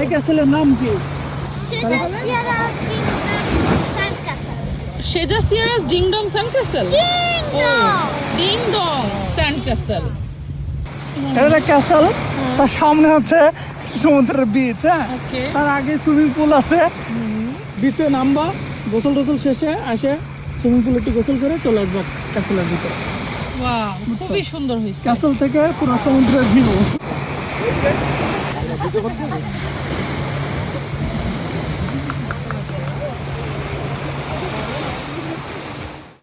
এই ক্যাসেলের নাম কি? সেজা সিয়ারাস ding dong sand castle? Ding dong. Sand castle. এটা একটা ক্যাসেল তার সামনে আছে সমুদ্রের বিচ হ্যাঁ? তার আগে সুইমিং পুল আছে। বিচে নামবা গোসল টোসল শেষে আসে সুইমিং পুলে একটু গোসল করে চলে আসবা ক্যাসেলের ভিতরে। খুবই সুন্দর হয়েছে। ক্যাসেল থেকে পুরো সমুদ্রের ভিউ 你这个兔子